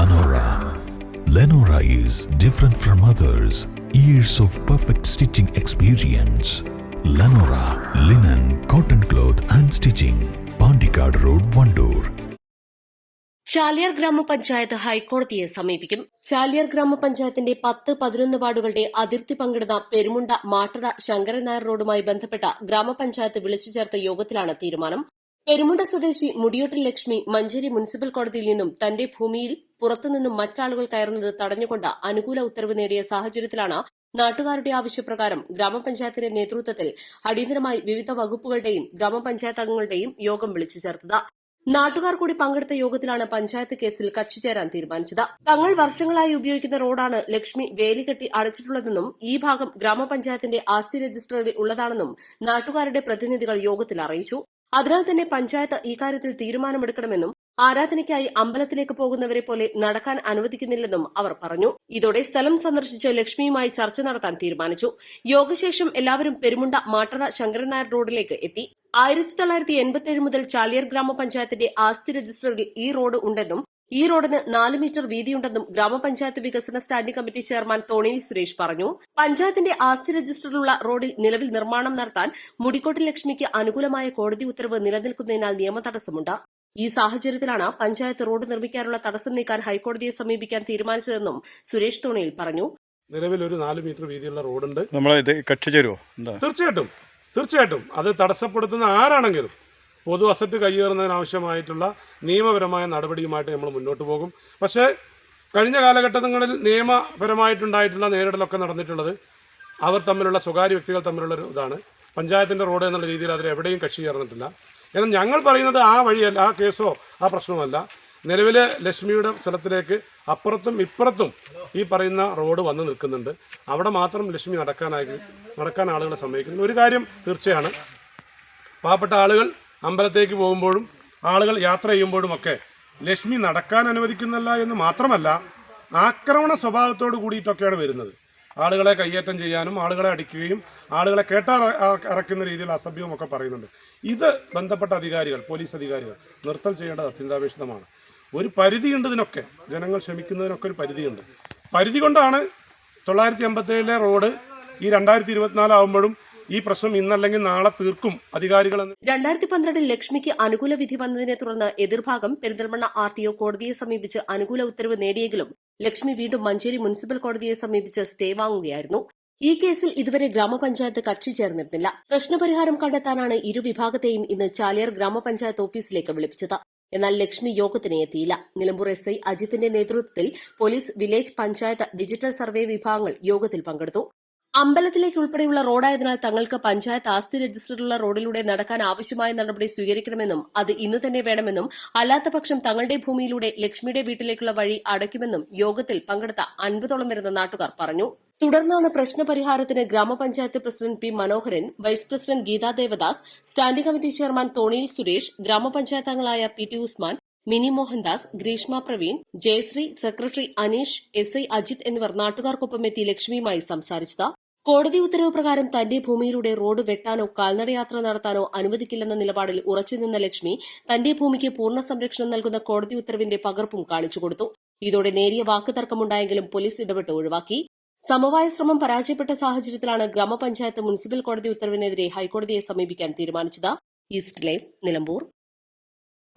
Lenora. Lenora is different from others. Years of perfect stitching experience. Lenora linen, cotton cloth and stitching. Pandikad Road, Vandoor. Chaliyar ഗ്രാമപഞ്ചായത്ത് ഹൈക്കോടതിയെ സമീപിക്കും ചാലിയാർ ഗ്രാമപഞ്ചായത്തിന്റെ പത്ത് പതിനൊന്ന് വാർഡുകളുടെ അതിർത്തി പങ്കിടുന്ന പെരുമുണ്ട മാട്ടറ ശങ്കരൻ നായർ റോഡുമായി ബന്ധപ്പെട്ട ഗ്രാമപഞ്ചായത്ത് വിളിച്ചു ചേർത്ത യോഗത്തിലാണ് തീരുമാനം പെരുമുണ്ട സ്വദേശി മുടിയോട്ടിൽ ലക്ഷ്മി മഞ്ചേരി മുനിസിപ്പൽ കോടതിയിൽ നിന്നും തന്റെ ഭൂമിയിൽ പുറത്തുനിന്നും മറ്റാളുകൾ കയറുന്നത് തടഞ്ഞുകൊണ്ട് അനുകൂല ഉത്തരവ് നേടിയ സാഹചര്യത്തിലാണ് നാട്ടുകാരുടെ ആവശ്യപ്രകാരം ഗ്രാമപഞ്ചായത്തിന്റെ നേതൃത്വത്തിൽ അടിയന്തരമായി വിവിധ വകുപ്പുകളുടെയും ഗ്രാമപഞ്ചായത്ത് അംഗങ്ങളുടെയും യോഗം വിളിച്ചു ചേർത്തത്. നാട്ടുകാർ കൂടി പങ്കെടുത്ത യോഗത്തിലാണ് പഞ്ചായത്ത് കേസിൽ കക്ഷി ചേരാൻ തീരുമാനിച്ചത്. തങ്ങൾ വർഷങ്ങളായി ഉപയോഗിക്കുന്ന റോഡാണ് ലക്ഷ്മി വേലികെട്ടി അടച്ചിട്ടുള്ളതെന്നും ഈ ഭാഗം ഗ്രാമപഞ്ചായത്തിന്റെ ആസ്തി രജിസ്റ്ററിൽ ഉള്ളതാണെന്നും നാട്ടുകാരുടെ പ്രതിനിധികൾ യോഗത്തിൽ അറിയിച്ചു. അതിനാൽ തന്നെ പഞ്ചായത്ത് ഇക്കാര്യത്തിൽ തീരുമാനമെടുക്കണമെന്നും ആരാധനയ്ക്കായി അമ്പലത്തിലേക്ക് പോകുന്നവരെ പോലെ നടക്കാൻ അനുവദിക്കുന്നില്ലെന്നും അവർ പറഞ്ഞു. ഇതോടെ സ്ഥലം സന്ദർശിച്ച് ലക്ഷ്മിയുമായി ചർച്ച നടത്താൻ തീരുമാനിച്ചു. യോഗശേഷം എല്ലാവരും പെരുമുണ്ട മാട്ടറ ശങ്കരനായർ റോഡിലേക്ക് എത്തി. ആയിരത്തി തൊള്ളായിരത്തി എൺപത്തിയേഴ് മുതൽ ചാലിയർ ഗ്രാമപഞ്ചായത്തിന്റെ ആസ്തി രജിസ്റ്ററിൽ ഈ റോഡ് ഉണ്ടെന്നും ഈ റോഡിന് നാല് മീറ്റർ വീതിയുണ്ടെന്നും ഗ്രാമപഞ്ചായത്ത് വികസന സ്റ്റാൻഡിംഗ് കമ്മിറ്റി ചെയർമാൻ തോണിയിൽ സുരേഷ് പറഞ്ഞു. പഞ്ചായത്തിന്റെ ആസ്തി രജിസ്റ്ററിലുള്ള റോഡിൽ നിലവിൽ നിർമ്മാണം നടത്താൻ മുടിക്കോട്ട് ലക്ഷ്മിക്ക് അനുകൂലമായ കോടതി ഉത്തരവ് നിലനിൽക്കുന്നതിനാൽ നിയമ തടസ്സമുണ്ട്. ഈ സാഹചര്യത്തിലാണ് പഞ്ചായത്ത് റോഡ് നിർമ്മിക്കാനുള്ള തടസ്സം നീക്കാൻ ഹൈക്കോടതിയെ സമീപിക്കാൻ തീരുമാനിച്ചതെന്നും സുരേഷ് തോണിയിൽ പറഞ്ഞു. നിലവിൽ ഒരു നാല് മീറ്റർ വീതിയുള്ള റോഡുണ്ട്. നമ്മളെ ഇത് കക്ഷി ചേരുവോ? എന്താ? തീർച്ചയായിട്ടും. തീർച്ചയായിട്ടും. അത് തടസ്സപ്പെടുത്തുന്ന ആരാണെങ്കിലും പൊതു അസറ്റ് കൈയേറുന്നതിനാവശ്യമായിട്ടുള്ള നിയമപരമായ നടപടിയുമായിട്ട് നമ്മൾ മുന്നോട്ട് പോകും. പക്ഷേ കഴിഞ്ഞ കാലഘട്ടങ്ങളിൽ നിയമപരമായിട്ടുണ്ടായിട്ടുള്ള നേരിടലൊക്കെ നടന്നിട്ടുള്ളത് അവർ തമ്മിലുള്ള സ്വകാര്യ വ്യക്തികൾ തമ്മിലുള്ള ഒരു ഇതാണ്. പഞ്ചായത്തിന്റെ റോഡ് എന്നുള്ള രീതിയിൽ അതിൽ എവിടെയും കക്ഷി ചേർന്നിട്ടില്ല. എന്നാൽ ഞങ്ങൾ പറയുന്നത് ആ വഴിയല്ല ആ കേസോ ആ പ്രശ്നമല്ല. നിലവിലെ ലക്ഷ്മിയുടെ സ്ഥലത്തിലേക്ക് അപ്പുറത്തും ഇപ്പുറത്തും ഈ പറയുന്ന റോഡ് വന്ന് നിൽക്കുന്നുണ്ട്. അവിടെ മാത്രം ലക്ഷ്മി നടക്കാനായി നടക്കാൻ ആളുകളെ സമ്മതിക്കുന്നു ഒരു കാര്യം തീർച്ചയാണ്. പാവപ്പെട്ട ആളുകൾ അമ്പലത്തേക്ക് പോകുമ്പോഴും ആളുകൾ യാത്ര ചെയ്യുമ്പോഴുമൊക്കെ ലക്ഷ്മി നടക്കാൻ അനുവദിക്കുന്നില്ല എന്ന് മാത്രമല്ല ആക്രമണ സ്വഭാവത്തോട് കൂടിയിട്ടൊക്കെയാണ് വരുന്നത്. ആളുകളെ കയ്യേറ്റം ചെയ്യാനും ആളുകളെ അടിക്കുകയും ആളുകളെ കേട്ടാ ഇറക്കുന്ന രീതിയിൽ അസഭ്യവും ഒക്കെ പറയുന്നുണ്ട്. ഇത് ബന്ധപ്പെട്ട അധികാരികൾ പോലീസ് അധികാരികൾ നിർത്തൽ ചെയ്യേണ്ടത് അത്യന്താപേക്ഷിതമാണ്. ഒരു പരിധിയുണ്ട് ഇതിനൊക്കെ. ജനങ്ങൾ ക്ഷമിക്കുന്നതിനൊക്കെ ഒരു പരിധിയുണ്ട്. പരിധി കൊണ്ടാണ് തൊള്ളായിരത്തി എൺപത്തേഴിലെ റോഡ് ഈ രണ്ടായിരത്തി ഇരുപത്തിനാലാവുമ്പോഴും ഈ പ്രശ്നം ഇന്നല്ലെങ്കിൽ നാളെ തീർക്കും അധികാരികൾ രണ്ടായിരത്തി പന്ത്രണ്ടിൽ ലക്ഷ്മിക്ക് അനുകൂല വിധി വന്നതിനെ തുടർന്ന് എതിർഭാഗം പെരിന്തൽമണ്ണ ആർ ടി ഒ കോടതിയെ സമീപിച്ച് അനുകൂല ഉത്തരവ് നേടിയെങ്കിലും ലക്ഷ്മി വീണ്ടും മഞ്ചേരി മുനിസിപ്പൽ കോടതിയെ സമീപിച്ച് സ്റ്റേ വാങ്ങുകയായിരുന്നു. ഈ കേസിൽ ഇതുവരെ ഗ്രാമപഞ്ചായത്ത് കക്ഷി ചേർന്നിരുന്നില്ല. പ്രശ്നപരിഹാരം കണ്ടെത്താനാണ് ഇരുവിഭാഗത്തെയും ഇന്ന് ചാലിയാർ ഗ്രാമപഞ്ചായത്ത് ഓഫീസിലേക്ക് വിളിപ്പിച്ചത്. എന്നാൽ ലക്ഷ്മി യോഗത്തിന് എത്തിയില്ല. നിലമ്പൂർ എസ് ഐ അജിത്തിന്റെ നേതൃത്വത്തിൽ police village panchayat digital survey വിഭാഗങ്ങൾ യോഗത്തിൽ പങ്കെടുത്തു. അമ്പലത്തിലേക്ക് ഉൾപ്പെടെയുള്ള റോഡായതിനാൽ തങ്ങൾക്ക് പഞ്ചായത്ത് ആസ്തി രജിസ്റ്ററിലുള്ള റോഡിലൂടെ നടക്കാൻ ആവശ്യമായ നടപടി സ്വീകരിക്കണമെന്നും അത് ഇന്നു തന്നെ വേണമെന്നും അല്ലാത്തപക്ഷം തങ്ങളുടെ ഭൂമിയിലൂടെ ലക്ഷ്മിയുടെ വീട്ടിലേക്കുള്ള വഴി അടയ്ക്കുമെന്നും യോഗത്തിൽ പങ്കെടുത്ത അൻപതോളം വരുന്ന നാട്ടുകാർ പറഞ്ഞു. തുടർന്നാണ് പ്രശ്നപരിഹാരത്തിന് ഗ്രാമപഞ്ചായത്ത് president P Manoharan vice president Geetha Devadas standing committee chairman തോണിയിൽ സുരേഷ് ഗ്രാമപഞ്ചായത്ത് അംഗങ്ങളായ P T Usman Mini Mohandas Greeshma Praveen Jayashree secretary Aneesh S I Ajith എന്നിവർ നാട്ടുകാർക്കൊപ്പം എത്തി ലക്ഷ്മിയുമായി സംസാരിച്ചത്. കോടതി ഉത്തരവ് പ്രകാരം തന്റെ ഭൂമിയിലൂടെ റോഡ് വെട്ടാനോ കാൽനടയാത്ര നടത്താനോ അനുവദിക്കില്ലെന്ന നിലപാടിൽ ഉറച്ചുനിന്ന ലക്ഷ്മി തന്റെ ഭൂമിക്ക് പൂർണ സംരക്ഷണം നൽകുന്ന കോടതി ഉത്തരവിന്റെ പകർപ്പും കാണിച്ചുകൊടുത്തു ഇതോടെ നേരിയ വാക്കുതർക്കമുണ്ടായെങ്കിലും പോലീസ് ഇടപെട്ട് ഒഴിവാക്കി. സമവായ ശ്രമം പരാജയപ്പെട്ട സാഹചര്യത്തിലാണ് ഗ്രാമപഞ്ചായത്ത് മുനിസിപ്പൽ കോടതി ഉത്തരവിനെതിരെ ഹൈക്കോടതിയെ സമീപിക്കാൻ തീരുമാനിച്ചത്. East life Nilambur.